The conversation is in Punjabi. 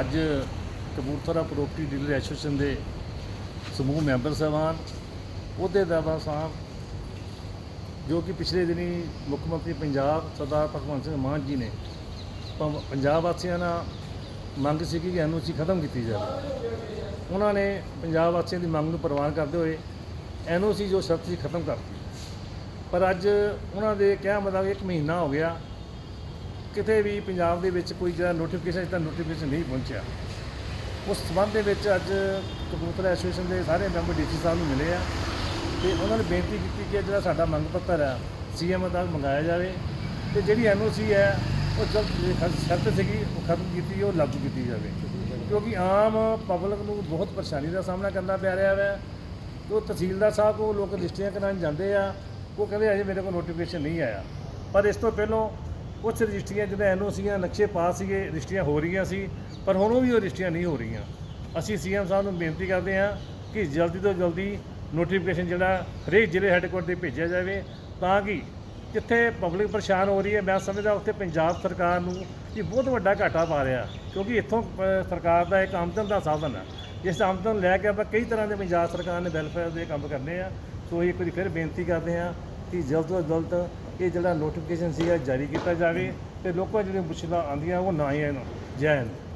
ਅੱਜ ਕਪੂਰਥਲਾ ਪ੍ਰੋਪਰਟੀ ਡੀਲਰ ਐਸੋਸੀਏਸ਼ਨ ਦੇ ਸਮੂਹ ਮੈਂਬਰ ਸਾਹਿਬਾਨ ਅਹੁਦੇਦਾਰ ਸਾਹਿਬ, ਜੋ ਕਿ ਪਿਛਲੇ ਦਿਨੀ ਮੁੱਖ ਮੰਤਰੀ ਪੰਜਾਬ ਸਰਦਾਰ ਭਗਵੰਤ ਸਿੰਘ ਮਾਨ ਜੀ ਨੇ ਪੰਜਾਬ ਵਾਸੀਆਂ ਨਾਲ ਮੰਗ ਸੀ ਕਿ ਐਨਓਸੀ ਖਤਮ ਕੀਤੀ ਜਾਵੇ। ਉਹਨਾਂ ਨੇ ਪੰਜਾਬ ਵਾਸੀਆਂ ਦੀ ਮੰਗ ਨੂੰ ਪ੍ਰਵਾਨ ਕਰਦੇ ਹੋਏ ਐਨਓਸੀ ਜੋ ਸ਼ਰਤ ਸੀ ਖਤਮ ਕਰਤੀ। ਪਰ ਅੱਜ ਉਹਨਾਂ ਦੇ ਕਹਿਣ ਮਤਲਬ ਇੱਕ ਮਹੀਨਾ ਹੋ ਗਿਆ ਕਿਤੇ ਵੀ ਪੰਜਾਬ ਦੇ ਵਿੱਚ ਕੋਈ ਜਿਹੜਾ ਨੋਟੀਫਿਕੇਸ਼ਨ ਤਾਂ ਨੋਟੀਫਿਕੇਸ਼ਨ ਨਹੀਂ ਪਹੁੰਚਿਆ। ਉਸ ਸੰਬੰਧ ਦੇ ਵਿੱਚ ਅੱਜ ਕਬੂਤਰ ਐਸੋਸੀਏਸ਼ਨ ਦੇ ਸਾਰੇ ਮੈਂਬਰ ਡੀਸੀ ਸਾਹਿਬ ਨੂੰ ਮਿਲੇ ਆ ਤੇ ਉਹਨਾਂ ਨੇ ਬੇਨਤੀ ਕੀਤੀ ਕਿ ਜਿਹੜਾ ਸਾਡਾ ਮੰਗ ਪੱਤਰ ਹੈ ਸੀਐਮ ਤੱਕ ਮੰਗਾਇਆ ਜਾਵੇ ਤੇ ਜਿਹੜੀ ਐਨਓਸੀ ਹੈ, ਉਹ ਜਲਦ ਸ਼ਰਤ ਸੀਗੀ, ਉਹ ਖਤਮ ਕੀਤੀ, ਉਹ ਲਾਗੂ ਕੀਤੀ ਜਾਵੇ। ਕਿਉਂਕਿ ਆਮ ਪਬਲਿਕ ਨੂੰ ਬਹੁਤ ਪਰੇਸ਼ਾਨੀ ਦਾ ਸਾਹਮਣਾ ਕਰਨਾ ਪੈ ਰਿਹਾ ਹੈ ਉਹ ਤਹਿਸੀਲਦਾਰ ਸਾਹਿਬ ਕੋਲ ਲੋਕ ਰਜਿਸਟਰੀਆਂ ਕਰਾਉਣ ਜਾਂਦੇ ਆ, ਉਹ ਕਹਿੰਦੇ ਅਜੇ ਮੇਰੇ ਕੋਲ ਨੋਟੀਫਿਕੇਸ਼ਨ ਨਹੀਂ ਆਇਆ। ਪਰ ਇਸ ਤੋਂ ਪਹਿਲਾਂ ਕੁਝ ਰਜਿਸਟਰੀਆਂ ਜਿਹਦੇ ਐਨਓਸੀਆਂ ਨਕਸ਼ੇ ਪਾਸ ਸੀਗੇ ਰਜਿਸਟਰੀਆਂ ਹੋ ਰਹੀਆਂ ਸੀ ਪਰ ਹੁਣ ਉਹ ਵੀ ਉਹ ਰਜਿਸਟਰੀਆਂ ਨਹੀਂ ਹੋ ਰਹੀਆਂ। ਅਸੀਂ ਸੀਐਮ ਸਾਹਿਬ ਨੂੰ ਬੇਨਤੀ ਕਰਦੇ ਹਾਂ ਕਿ ਜਲਦੀ ਤੋਂ ਜਲਦੀ ਨੋਟੀਫਿਕੇਸ਼ਨ ਜਿਹੜਾ ਹਰੇਕ ਜ਼ਿਲ੍ਹੇ ਹੈੱਡਕੁਆਟਰ ਤੇ ਭੇਜਿਆ ਜਾਵੇ ਤਾਂ ਕਿ ਜਿੱਥੇ ਪਬਲਿਕ ਪਰੇਸ਼ਾਨ ਹੋ ਰਹੀ ਹੈ ਮੈਂ ਸਮਝਦਾ ਉੱਥੇ ਪੰਜਾਬ ਸਰਕਾਰ ਨੂੰ ਇਹ ਬਹੁਤ ਵੱਡਾ ਘਾਟਾ ਪਾ ਰਿਹਾ ਕਿਉਂਕਿ ਇੱਥੋਂ ਅ, ਸਰਕਾਰ ਦਾ ਇੱਕ ਆਮਦਨ ਦਾ ਸਾਧਨ ਹੈ ਜਿਸ ਆਮਦਨ ਲੈ ਕੇ ਆਪਾਂ ਕਈ ਤਰ੍ਹਾਂ ਦੇ ਪੰਜਾਬ ਸਰਕਾਰ ਨੇ ਵੈਲਫੇਅਰ ਦੇ ਕੰਮ ਕਰਨੇ ਆ ਸੋ ਇੱਕ ਵਾਰੀ ਫਿਰ ਬੇਨਤੀ ਕਰਦੇ ਹਾਂ ਕਿ ਜਲਦ ਤੋਂ ਜਲਦ ਇਹ ਜਿਹੜਾ ਨੋਟੀਫਿਕੇਸ਼ਨ ਸੀਗਾ ਜਾਰੀ ਕੀਤਾ ਜਾਵੇ ਤੇ ਲੋਕਾਂ ਜਿਹੜੀਆਂ ਮੁਸ਼ਕਲਾਂ ਆਉਂਦੀਆਂ ਉਹ ਨਾ ਹੀ ਆਉਣ, ਜੈ ਹਿੰਦ।